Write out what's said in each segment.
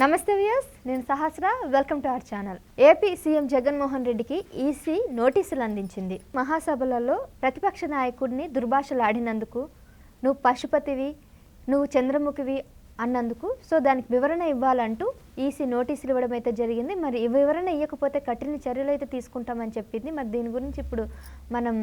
నమస్తే వ్యూస్ నేను Sahasra. Welcome to our channel AP CM Jaganmohan రెడ్డికి ఈసీ నోటీసులు అందించింది. మహాసభలలో ప్రతిపక్ష నాయకుడిని దుర్భాషలాడినందుకు నువ్వు పశుపతివి నువ్వు చంద్రముఖివి అన్నందుకు సో దానికి వివరణ ఇవ్వాలంటూ ఈసీ నోటీసులు ఇవ్వడం అయితే జరిగింది. మరి వివరణ ఇవ్వకపోతే కఠిన చర్యలు అయితే తీసుకుంటామని చెప్పింది. మరి దీని గురించి ఇప్పుడు మనం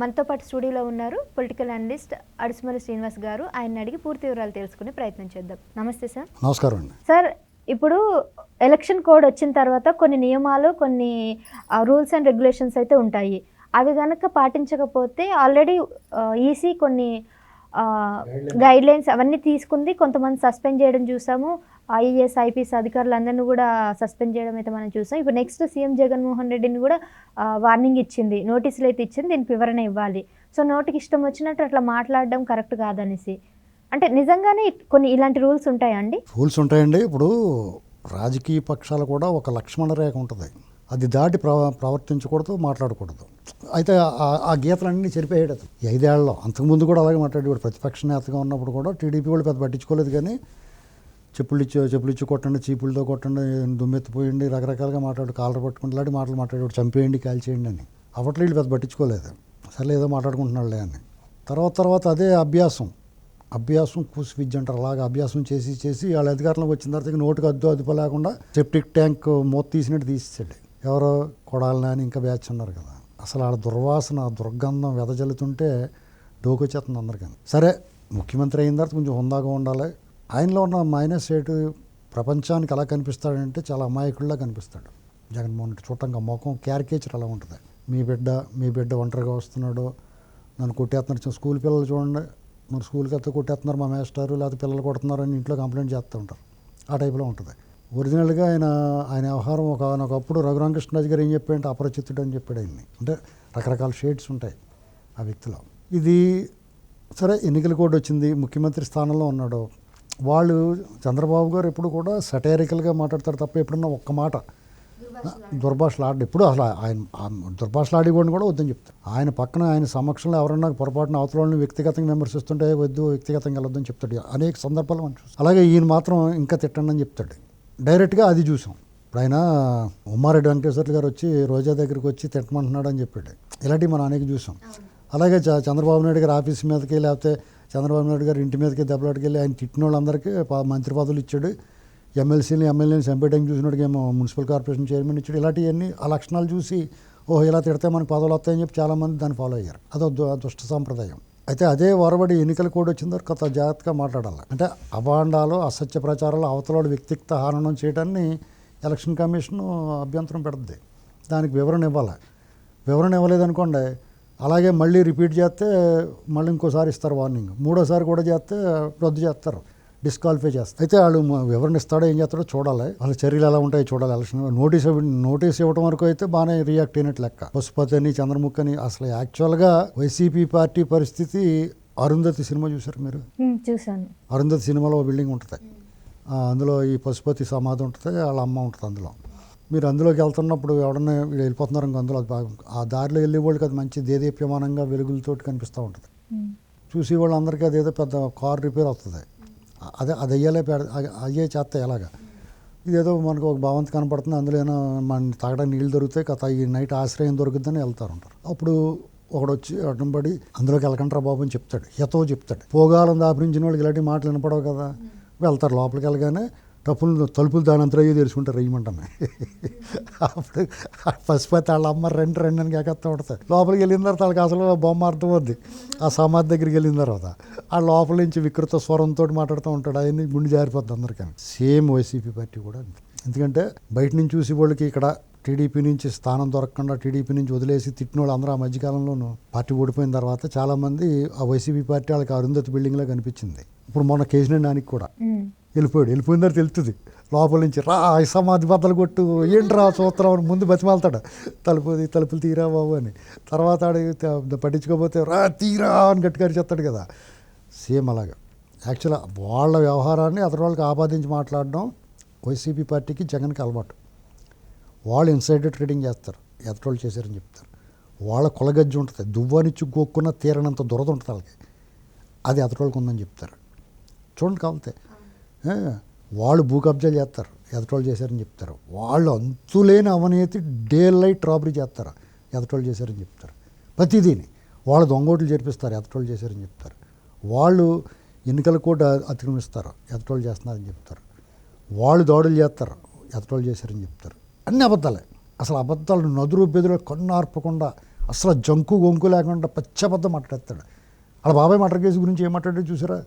మనతో పాటు స్టూడియోలో ఉన్నారు పొలిటికల్ అనలిస్ట్ అడుసుమరి శ్రీనివాస్ గారు. ఆయన అడిగి పూర్తి వివరాలు తెలుసుకునే ప్రయత్నం చేద్దాం. నమస్తే సార్. నమస్కారం అండి. సార్ ఇప్పుడు ఎలక్షన్ కోడ్ వచ్చిన తర్వాత కొన్ని నియమాలు కొన్ని రూల్స్ అండ్ రెగ్యులేషన్స్ అయితే ఉంటాయి. అవి కనుక పాటించకపోతే ఆల్రెడీ ఈసీ కొన్ని గైడ్ లైన్స్ అవన్నీ తీసుకుంది కొంతమంది సస్పెండ్ చేయడం చూసాము. ఐఏఎస్ ఐపీఎస్ అధికారులందరినీ కూడా సస్పెండ్ చేయడం అయితే మనం చూసాం. ఇప్పుడు నెక్స్ట్ సీఎం జగన్మోహన్ రెడ్డిని కూడా వార్నింగ్ ఇచ్చింది నోటీసులు అయితే ఇచ్చింది దీనికి వివరణ ఇవ్వాలి. సో నోటికి ఇష్టం వచ్చినట్టు అట్లా మాట్లాడడం కరెక్ట్ కాదనేసి. అంటే నిజంగానే కొన్ని ఇలాంటి రూల్స్ ఉంటాయా అండి? రూల్స్ ఉంటాయండి. ఇప్పుడు రాజకీయ పక్షాలు కూడా ఒక లక్ష్మణ రేఖ ఉంటుంది. అది దాటి ప్రవ ప్రవర్తించకూడదు మాట్లాడకూడదు. అయితే ఆ- ఆ గీతలన్నీ చెరిపేయడు. అతను. ఈ ఐదేళ్ళలో అంతకుముందు కూడా అలాగే మాట్లాడేవాడు. ప్రతిపక్ష నేతగా ఉన్నప్పుడు కూడా టీడీపీ వాళ్ళు పెద్ద పట్టించుకోలేదు కానీ చెప్పులు ఇచ్చి చెప్పులు ఇచ్చి కొట్టండి చీపులతో కొట్టండి దుమ్మెత్తిపోయండి రకరకాలుగా మాట్లాడు కాలర్ పట్టుకుని ఇలాంటి మాటలు మాట్లాడేవాడు. చంపేయండి కాల్చేయండి అని. అప్పట్లో వీళ్ళు పెద్ద పట్టించుకోలేదు. సరే ఏదో మాట్లాడుకుంటున్నాడులే అని. తర్వాత తర్వాత అదే అభ్యాసం. అభ్యాసం కూసి విద్య అంటారు అలాగా అభ్యాసం చేసి చేసి వాళ్ళ అధికారంలోకి వచ్చిన తర్వాత నోటుకు అద్దు అదుపు లేకుండా సెప్టిక్ ట్యాంక్ మూత తీసినట్టు తీసేసాడు. ఎవరో కొడాలని అని ఇంకా బ్యాచ్ ఉన్నారు కదా. అసలు ఆడ దుర్వాసన దుర్గంధం వెదజల్లుతుంటే డోకొచ్చేస్తుంది అందరికీ సరే ముఖ్యమంత్రి అయిన తర్వాత కొంచెం హుందాగా ఉండాలి. ఆయనలో ఉన్న మైనస్ ఏటు ప్రపంచానికి ఎలా కనిపిస్తాడంటే చాలా అమాయకుల్లా కనిపిస్తాడు. జగన్మోహన్ రెడ్డి చూడటానికి ఆ ముఖం క్యారికేచర్ అలా ఉంటుంది. మీ బిడ్డ మీ బిడ్డ ఒంటరిగా వస్తున్నాడు. నన్ను కొట్టేస్తున్నారు స్కూల్ పిల్లలు చూడండి. మరి స్కూల్కి వెళ్తే కొట్టేస్తున్నారు మా మేస్టారు లేకపోతే పిల్లలు కొడుతున్నారు అని ఇంట్లో కంప్లైంట్ చేస్తూ ఉంటారు. ఆ టైప్లో ఉంటుంది. ఒరిజినల్గా ఆయన ఆయన వ్యవహారం ఒక ఒకప్పుడు రఘురామకృష్ణరాజు గారు ఏం చెప్పాడంటే అపరిచితుడు అని చెప్పాడు ఆయన్ని. అంటే రకరకాల షేడ్స్ ఉంటాయి ఆ వ్యక్తిలో. ఇది సరే ఎన్నికల కోడ్ వచ్చింది ముఖ్యమంత్రి స్థానంలో ఉన్నాడు. వాళ్ళు చంద్రబాబు గారు ఎప్పుడు కూడా సటైరికల్గా మాట్లాడతారు తప్ప ఎప్పుడన్నా ఒక్క మాట. దుర్భాషలు ఎప్పుడు అసలు ఆయన ఆ దుర్భాషలు కూడా వద్దని చెప్తారు. ఆయన పక్కన ఆయన సమక్షంలో ఎవరన్నా పొరపాటున అవతలని వ్యక్తిగతంగా విమర్శిస్తుంటే వద్దు వ్యక్తిగతంగా వెళ్ళొద్దని చెప్తాడు. అనేక సందర్భాలు మనం చూస్తాం అలాగే ఈయన మాత్రం ఇంకా తిట్టండి అని చెప్తాడు. డైరెక్ట్గా అది చూసాం. ఇప్పుడు ఆయన ఉమ్మారెడ్డి వెంకటేశ్వర్లు గారు వచ్చి రోజా దగ్గరికి వచ్చి తిట్టమంటున్నాడు అని చెప్పాడు. ఇలాంటివి మనం అనేక చూసాం. అలాగే చంద్రబాబు నాయుడు గారి ఆఫీస్ మీదకి లేకపోతే చంద్రబాబు నాయుడు గారి ఇంటి మీదకి దెబ్బలాటికి వెళ్ళి ఆయన తిట్టిన వాళ్ళందరికీ మంత్రి పదవులు ఇచ్చాడు. ఎమ్మెల్సీని ఎమ్మెల్యేని చంపేయడానికి చూసినట్టుగా ఏమో మున్సిపల్ కార్పొరేషన్ చైర్మన్ ఇచ్చాడు. ఇలాంటివన్నీ ఆ లక్షణాలు చూసి ఓహో ఇలా తిడితే మనకు పదవులు వస్తాయని చెప్పి చాలామంది దాన్ని ఫాలో అయ్యారు. అదో దుష్ట సాంప్రదాయం. అయితే అదే వరబడి ఎన్నికల కోడ్ వచ్చిన తర్వాత కొత్త జాగ్రత్తగా మాట్లాడాలి. అంటే అభాండాలు అసత్య ప్రచారాలు అవతలోడు వ్యక్తిగత హననం చేయడాన్ని ఎలక్షన్ కమిషన్ అభ్యంతరం పెడుతుంది. దానికి వివరణ ఇవ్వాలి. వివరణ ఇవ్వలేదనుకోండి అలాగే మళ్ళీ రిపీట్ చేస్తే మళ్ళీ ఇంకోసారి ఇస్తారు వార్నింగ్. మూడోసారి కూడా చేస్తే రద్దు చేస్తారు. డిస్క్వాలిఫై చేస్తారు అయితే వాళ్ళు వివరణ ఇస్తాడో ఏం చేస్తాడో చూడాలి. వాళ్ళ చర్యలు ఎలా ఉంటాయో చూడాలి. ఎలక్షన్ నోటీస్ నోటీస్ ఇవ్వడం వరకు అయితే బాగానే రియాక్ట్ అయినట్టు లెక్క. పశుపతి అని చంద్రముఖి అని అసలు యాక్చువల్గా వైసీపీ పార్టీ పరిస్థితి అరుంధతి సినిమా చూసారు మీరు? చూశాను. అరుంధతి సినిమాలో బిల్డింగ్ ఉంటుంది. అందులో ఈ పశుపతి సమాధి ఉంటుంది వాళ్ళ అమ్మ ఉంటుంది అందులో. మీరు అందులోకి వెళ్తున్నప్పుడు ఎవడన్నా వీళ్ళు వెళ్ళిపోతున్నారు ఇంకో అందులో అది బాగా ఆ దారిలో వెళ్ళే వాళ్ళకి అది మంచి దేదీప్యమానంగా వెలుగులతోటి కనిపిస్తూ ఉంటుంది. చూసి వాళ్ళందరికీ అదేదో పెద్ద కార్ రిపేర్ అవుతుంది. అదే అది అయ్యేలే పెడ- అయ్యే చేస్తే ఎలాగా? ఇదేదో మనకు ఒక భావంతి కనపడుతుంది అందులో ఏమో మన తాగడానికి నీళ్ళు దొరుకుతాయి కథ ఈ నైట్ ఆశ్రయం దొరుకుతుందని వెళ్తారు ఉంటారు అప్పుడు ఒకడు వచ్చి అడ్డం పడి అందులోకి వెళ్ళకంటారా బాబు అని చెప్తాడు. హితో చెప్తాడు. పోగాలం దాపురించిన వాళ్ళకి ఇలాంటి మాటలు వినపడవు కదా. వెళ్తారు లోపలికి వెళ్ళగానే తప్పులు తలుపులు దాని అంతరయ్యో తెరుచుకుంటారు వేయమంటామే అప్పుడు పసిపోతే వాళ్ళ అమ్మ రెండు రెండు అని కేకేస్తూ ఉంటుంది లోపలికి వెళ్ళిన తర్వాత వాళ్ళకి అసలు బొమ్మ అర్థం అవుద్ది ఆ సమాధి దగ్గరికి వెళ్ళిన తర్వాత ఆ లోపల నుంచి వికృత స్వరంతో మాట్లాడుతూ ఉంటాడు. అవన్నీ గుండె జారిపోద్ది అందరికీ. సేమ్ వైసీపీ పార్టీ కూడా ఎందుకంటే బయట నుంచి చూసి వాళ్ళకి ఇక్కడ టీడీపీ నుంచి స్థానం దొరకకుండా టీడీపీ నుంచి వదిలేసి తిట్టిన వాళ్ళు అందరూ ఆ మధ్యకాలంలోనూ పార్టీ ఓడిపోయిన తర్వాత చాలామంది ఆ వైసీపీ పార్టీ వాళ్ళకి అరుంధతి బిల్డింగ్లో కనిపించింది. ఇప్పుడు మొన్న కేసీఆర్ నానికి కూడా. వెళ్ళిపోయాడు. వెళ్ళిపోయిన తర్వాత తెలుస్తుంది లోపల నుంచి రా సమాధి బద్దలు కొట్టు ఏంట్రా సూత్రం అని ముందు బతిమాలతాడు. తలుపు తలుపులు తీరా బాబు అని. తర్వాత ఆడు పట్టించుకోకపోతే రా తీరా అని గట్టిగారి చెప్తాడు కదా. సేమ్ అలాగా. యాక్చువల్గా వాళ్ళ వ్యవహారాన్ని అతని వాళ్ళకి ఆపాదించి మాట్లాడడం వైసీపీ పార్టీకి జగన్కి అలవాటు. వాళ్ళు ఇన్సైడర్ ట్రేడింగ్ చేస్తారు. ఎదటోళ్ళు చేశారని చెప్తారు. వాళ్ళ కొలగజ్జి ఉంటుంది. దువ్వానిచ్చి గోక్కున్న తీరనంత దురద ఉంటుంది వాళ్ళకి. అది ఎదటోళ్ళకి ఉందని చెప్తారు. చూడండి కావాలితే వాళ్ళు భూ కబ్జాలు చేస్తారు ఎదటోళ్ళు చేశారని చెప్తారు. వాళ్ళు అంతులేని అవినీతి డే లైట్ రాబరీ చేస్తారు ఎదటోళ్ళు చేశారని చెప్తారు. ప్రతిదీని వాళ్ళు దొంగోట్లు జరిపిస్తారు ఎదటోళ్ళు చేశారని చెప్తారు. వాళ్ళు ఎన్నికల కోట అతిక్రమిస్తారు ఎదటోళ్ళు చేస్తున్నారని చెప్తారు. వాళ్ళు దాడులు చేస్తారు ఎదటోళ్ళు చేశారని చెప్తారు. అన్ని అబద్ధాలే. అసలు అబద్ధాలు నదురు బెదురు కన్ను ఆర్పకుండా అసలు జంకు గొంకు లేకుండా పచ్చబద్ధం మాట్లాడతాడు. వాళ్ళ బాబాయ్ మటర్ కేసు గురించి ఏం మాట్లాడాడు చూసారా?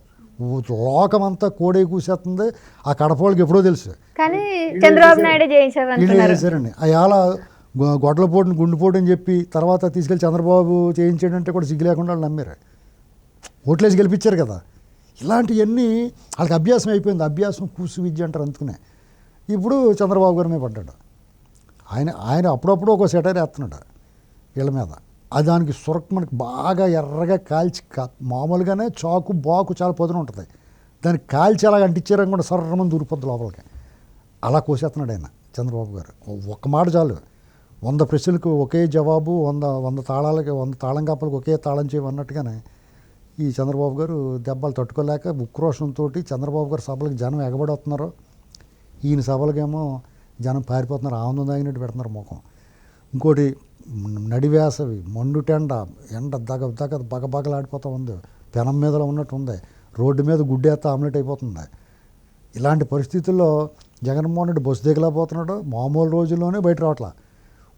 లోకమంతా కోడే కూసేస్తుంది ఆ కడపవాళ్ళకి ఎప్పుడో తెలుసు. కానీ చంద్రబాబు నాయుడు చేయించారు వీళ్ళు అంటున్నారు చేశారండి అయాల గొడ్లపోటుని గుండెపోటు అని చెప్పి తర్వాత తీసుకెళ్ళి చంద్రబాబు చేయించాడంటే కూడా సిగ్గు లేకుండా వాళ్ళు నమ్మారు. ఓట్లేసి గెలిపించారు కదా. ఇలాంటివన్నీ వాళ్ళకి అభ్యాసం అయిపోయింది. అభ్యాసం కూసు విద్య అంటారు అందుకునే. ఇప్పుడు చంద్రబాబు గారి మీద పడ్డాడు. ఆయన ఆయన అప్పుడప్పుడు ఒక సెటైర్ వేస్తున్నాడు వీళ్ళ మీద. దానికి సురక్ మనకి బాగా ఎర్రగా కాల్చి కా- మామూలుగానే చాకు బాకు చాలా పొద్దున ఉంటుంది. దాన్ని కాల్చి అలాగ అంటించారని కూడా సర్రమని దూరిపోద్ది లోపలికి. అలా కోసేస్తున్నాడు ఆయన చంద్రబాబు గారు. ఒక్క మాట చాలు. వంద ప్రశ్నలకు ఒకే జవాబు వంద వంద తాళాలకి వంద తాళం కాపలకు ఒకే తాళం చేయమన్నట్టుగానే ఈ చంద్రబాబు గారు దెబ్బలు తట్టుకోలేక ఉక్రోషంతో చంద్రబాబు గారు సభలకు జనం ఎగబడవుతున్నారు ఈయన సభలకేమో జనం పారిపోతున్నారు. ఆనందం తాగినట్టు పెడుతున్నారు ముఖం. ఇంకోటి నడివేసవి మండుటెండ ఎండ దగ దగ బగబగలాడిపోతూ ఉంది. పెనం మీదలో ఉన్నట్టు ఉంది. రోడ్డు మీద గుడ్డేస్తే ఆమ్లెట్ అయిపోతుంది. ఇలాంటి పరిస్థితుల్లో జగన్మోహన్ రెడ్డి బస్సు దిగలేకపోతున్నాడు. మామూలు రోజుల్లోనే బయట రావట్లా.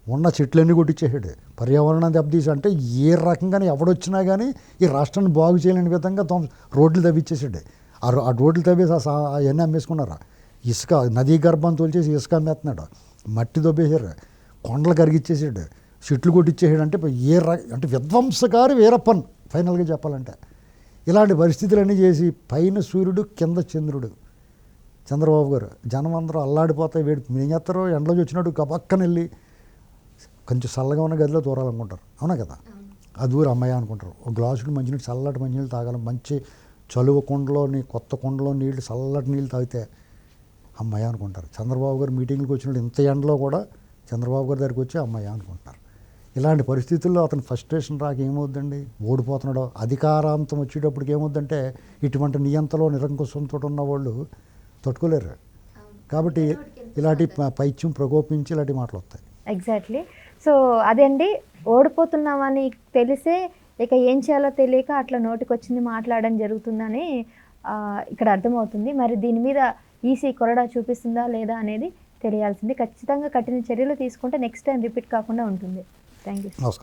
ఉన్న చెట్లన్నీ కొట్టించేసాడు పర్యావరణం దెబ్బతీసి అంటే ఏ రకంగానే ఎవడొచ్చినా కానీ ఈ రాష్ట్రాన్ని బాగు చేయలేని విధంగా రోడ్లు తవ్విచ్చేసాడు. ఆ ఆ రోడ్లు తవ్వేసి అవన్నీ అమ్మేసుకున్నారు? ఇసుక నదీ గర్భం తోల్చేసి ఇసుక అమ్మేస్తున్నాడు. మట్టి దొబ్బేశారు. కొండలు కరిగిచ్చేసాడు. చెట్లు కొట్టించేసాడు అంటే ఏ అంటే విధ్వంసకారి వీరప్పన్ ఫైనల్గా చెప్పాలంటే. ఇలాంటి పరిస్థితులన్నీ చేసి పైన సూర్యుడు కింద చంద్రుడు. చంద్రబాబు గారు జనం అందరూ అల్లాడిపోతాయి వేడి ఏం చేస్తారో ఎండలో వచ్చినట్టు గబక్కన వెళ్ళి కొంచెం చల్లగా ఉన్న గదిలో దూరాలనుకుంటారు అవునా కదా? ఆ దూరం అమ్మాయి అనుకుంటారు. ఒక గ్లాసుడు మంచినీళ్ళు చల్లటి మంచినీళ్ళు తాగాలి. మంచి చలువ కుండలోని కొత్త కుండలో నీళ్ళు చల్లటి నీళ్ళు తాగితే అమ్మాయి అనుకుంటారు. చంద్రబాబు గారు మీటింగ్కి వచ్చినప్పుడు ఇంత ఎండలో కూడా చంద్రబాబు గారి దగ్గరికి వచ్చి అమ్మాయి అనుకుంటారు ఇలాంటి పరిస్థితుల్లో అతను ఫస్ట్రేషన్ రాక ఏమవుద్దండి? ఓడిపోతున్నాడో అధికారాంతం వచ్చేటప్పటికి ఏమవుద్దంటే ఇటువంటి నియంతలో నిరంకుశంతో ఉన్న వాళ్ళు తట్టుకోలేరు. కాబట్టి ఇలాంటి పైత్యం ప్రకోపించి ఇలాంటి మాటలు వస్తాయి. ఎగ్జాక్ట్లీ సో అదండి ఓడిపోతున్నామని తెలిసే ఇక ఏం చేయాలో తెలియక అట్లా నోటికి వచ్చింది మాట్లాడడం జరుగుతుందని ఇక్కడ అర్థమవుతుంది. మరి దీని మీద ఈసీ కొరడా చూపిస్తుందా లేదా అనేది తెలియాల్సింది. ఖచ్చితంగా కఠిన చర్యలు తీసుకుంటే నెక్స్ట్ టైం రిపీట్ కాకుండా ఉంటుంది. థ్యాంక్ యూ నమస్కారం.